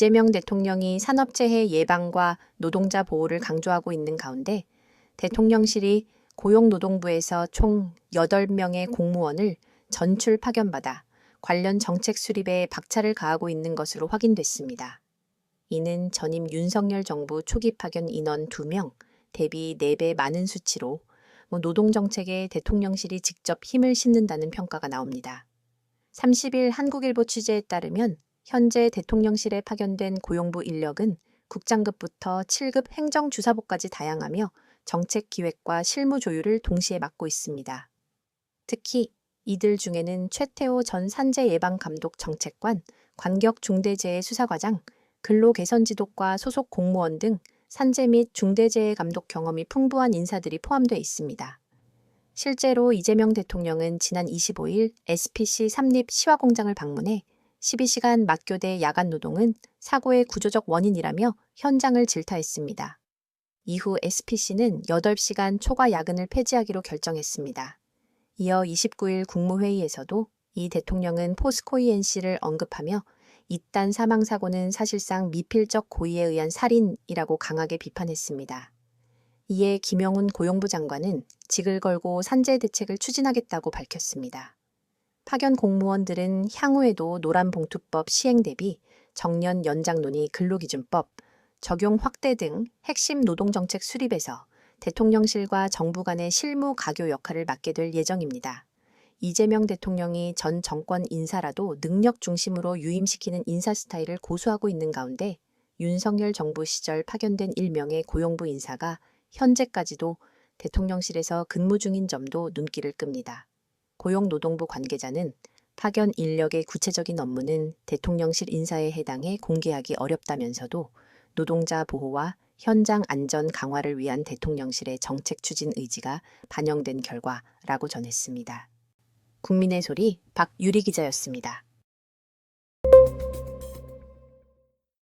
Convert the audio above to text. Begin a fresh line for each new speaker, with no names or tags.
이재명 대통령이 산업재해 예방과 노동자 보호를 강조하고 있는 가운데 대통령실이 고용노동부에서 총 8명의 공무원을 전출 파견받아 관련 정책 수립에 박차를 가하고 있는 것으로 확인됐습니다. 이는 전임 윤석열 정부 초기 파견 인원 2명 대비 4배 많은 수치로 뭐 노동정책에 대통령실이 직접 힘을 싣는다는 평가가 나옵니다. 30일 한국일보 취재에 따르면 현재 대통령실에 파견된 고용부 인력은 국장급부터 7급 행정주사부까지 다양하며 정책 기획과 실무 조율을 동시에 맡고 있습니다. 특히 이들 중에는 최태호 전 산재예방감독 정책관, 관격중대재해 수사과장, 근로개선지도과 소속 공무원 등 산재 및 중대재해 감독 경험이 풍부한 인사들이 포함되어 있습니다. 실제로 이재명 대통령은 지난 25일 SPC 삼립 시화공장을 방문해 12시간 맞교대 야간 노동은 사고의 구조적 원인이라며 현장을 질타했습니다. 이후 SPC는 8시간 초과 야근을 폐지하기로 결정했습니다. 이어 29일 국무회의에서도 이 대통령은 포스코 ENC를 언급하며 이딴 사망 사고는 사실상 미필적 고의에 의한 살인이라고 강하게 비판했습니다. 이에 김영훈 고용부 장관은 직을 걸고 산재 대책을 추진하겠다고 밝혔습니다. 파견 공무원들은 향후에도 노란봉투법 시행 대비 정년 연장 논의 근로기준법, 적용 확대 등 핵심 노동정책 수립에서 대통령실과 정부 간의 실무 가교 역할을 맡게 될 예정입니다. 이재명 대통령이 전 정권 인사라도 능력 중심으로 유임시키는 인사 스타일을 고수하고 있는 가운데 윤석열 정부 시절 파견된 일명의 고용부 인사가 현재까지도 대통령실에서 근무 중인 점도 눈길을 끕니다. 고용노동부 관계자는 파견 인력의 구체적인 업무는 대통령실 인사에 해당해 공개하기 어렵다면서도 노동자 보호와 현장 안전 강화를 위한 대통령실의 정책 추진 의지가 반영된 결과라고 전했습니다. 국민의 소리 박유리 기자였습니다.